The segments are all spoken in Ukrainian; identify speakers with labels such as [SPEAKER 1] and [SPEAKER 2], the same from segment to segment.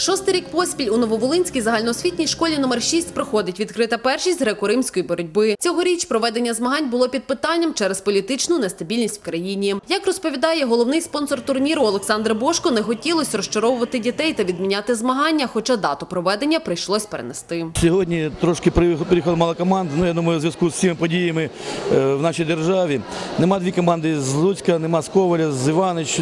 [SPEAKER 1] Шостий рік поспіль у Нововолинській загальноосвітній школі номер 6 проходить відкрита першість греко-римської боротьби. Цьогоріч проведення змагань було під питанням через політичну нестабільність в країні. Як розповідає головний спонсор турніру Олександр Бошко, не хотілося розчаровувати дітей та відміняти змагання, хоча дату проведення прийшлось перенести.
[SPEAKER 2] Сьогодні трошки приїх- приїхало мало команд. Ну я думаю, у зв'язку з цими подіями е, в нашій державі. Нема дві команди з Луцька, нема з Коваля, з Іванич,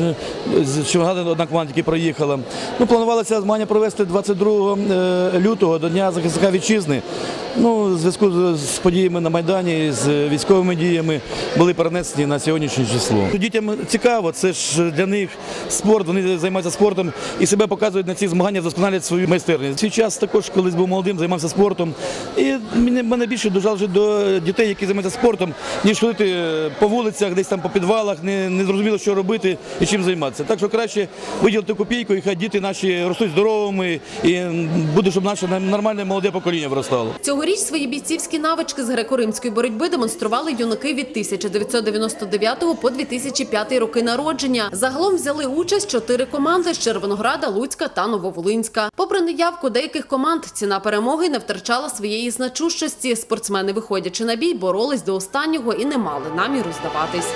[SPEAKER 2] з Чорнограду одна команда, яка проїхала. Ну, планувалося змагання провести 22 е, лютого до Дня захисника вітчизни. Ну, в зв'язку з подіями на Майдані, з військовими діями були перенесені на сьогоднішнє число. Дітям цікаво, це ж для них спорт, вони займаються спортом і себе показують на ці змагання, вдосконалюють свою майстерність. Свій час також, колись був молодим, займався спортом. І мене, більше дуже до дітей, які займаються спортом, ніж ходити по вулицях, десь там по підвалах, не, не зрозуміло, що робити і чим займатися. Так що краще виділити копійку, і хай діти наші ростуть здоровими, і буде, щоб наше нормальне молоде покоління виростало.
[SPEAKER 1] Цьогоріч свої бійцівські навички з греко-римської боротьби демонстрували юнаки від 1999 по 2005 роки народження. Загалом взяли участь чотири команди з Червонограда, Луцька та Нововолинська. Попри неявку деяких команд, ціна перемоги не втрачала своєї значущості. Спортсмени, виходячи на бій, боролись до останнього і не мали наміру здаватись.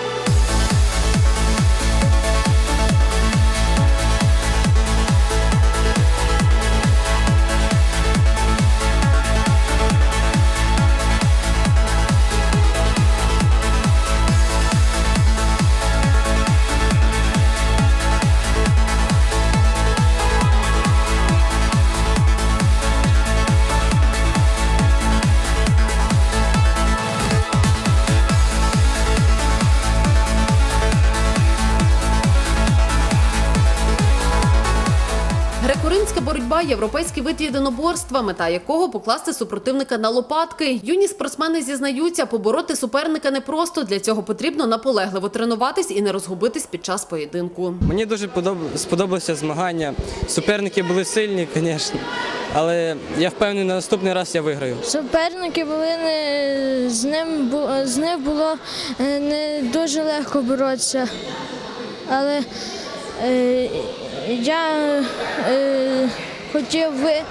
[SPEAKER 1] Греко-римська боротьба – європейський вид єдиноборства, мета якого покласти супротивника на лопатки. Юні спортсмени зізнаються, побороти суперника непросто. Для цього потрібно наполегливо тренуватись і не розгубитись під час поєдинку.
[SPEAKER 3] Мені дуже подоб- сподобалося змагання. Суперники були сильні, звісно, але я впевнений, на наступний раз я виграю.
[SPEAKER 4] Суперники були не з ним з ним було е, не дуже легко боротися. Але е, я е, хотів ви-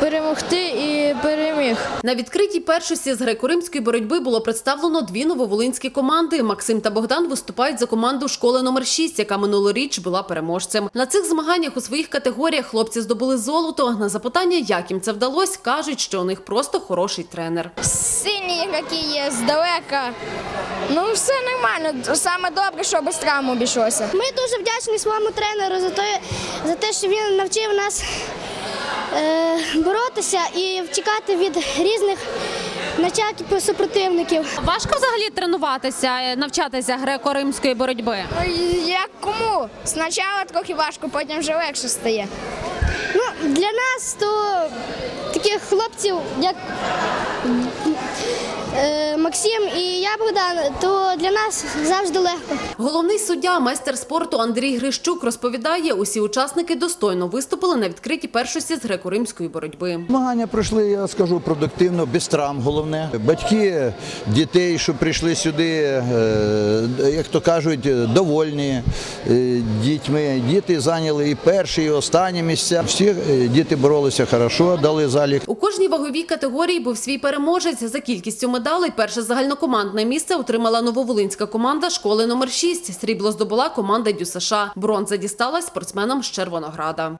[SPEAKER 4] перемогти і переміг.
[SPEAKER 1] На відкритій першості з греко-римської боротьби було представлено дві нововолинські команди. Максим та Богдан виступають за команду школи номер 6, яка минулоріч була переможцем. На цих змаганнях у своїх категоріях хлопці здобули золото. На запитання, як їм це вдалося, кажуть, що у них просто хороший тренер.
[SPEAKER 5] Сильні ігроки є здалека. Ну, все нормально. Саме добре, що без травм обійшлося.
[SPEAKER 6] Ми дуже вдячні своєму тренеру за те, за те, що він навчив нас боротися і втікати від різних начальників супротивників.
[SPEAKER 7] Важко взагалі тренуватися, е, навчатися греко-римської боротьби.
[SPEAKER 5] Ну, як кому? Спочатку трохи важко, потім вже легше стає.
[SPEAKER 6] Ну, для нас то таких хлопців, як е, Максим і я Богдан, то для нас завжди легко.
[SPEAKER 1] Головний суддя, майстер спорту Андрій Грищук розповідає, усі учасники достойно виступили на відкритій першості з греко-римської боротьби.
[SPEAKER 8] Змагання пройшли, я скажу, продуктивно, без травм головне. Батьки дітей, що прийшли сюди, е, як то кажуть, довольні е, дітьми. Діти зайняли і перші, і останні місця. Всі е, діти боролися хорошо, дали залік.
[SPEAKER 1] У кожній ваговій категорії був свій переможець. За кількістю медалей перше загальнокомандне місце отримала нововолинська команда школи номер 6. Срібло здобула команда ДЮСШ. Бронза дісталась спортсменам з Червонограда.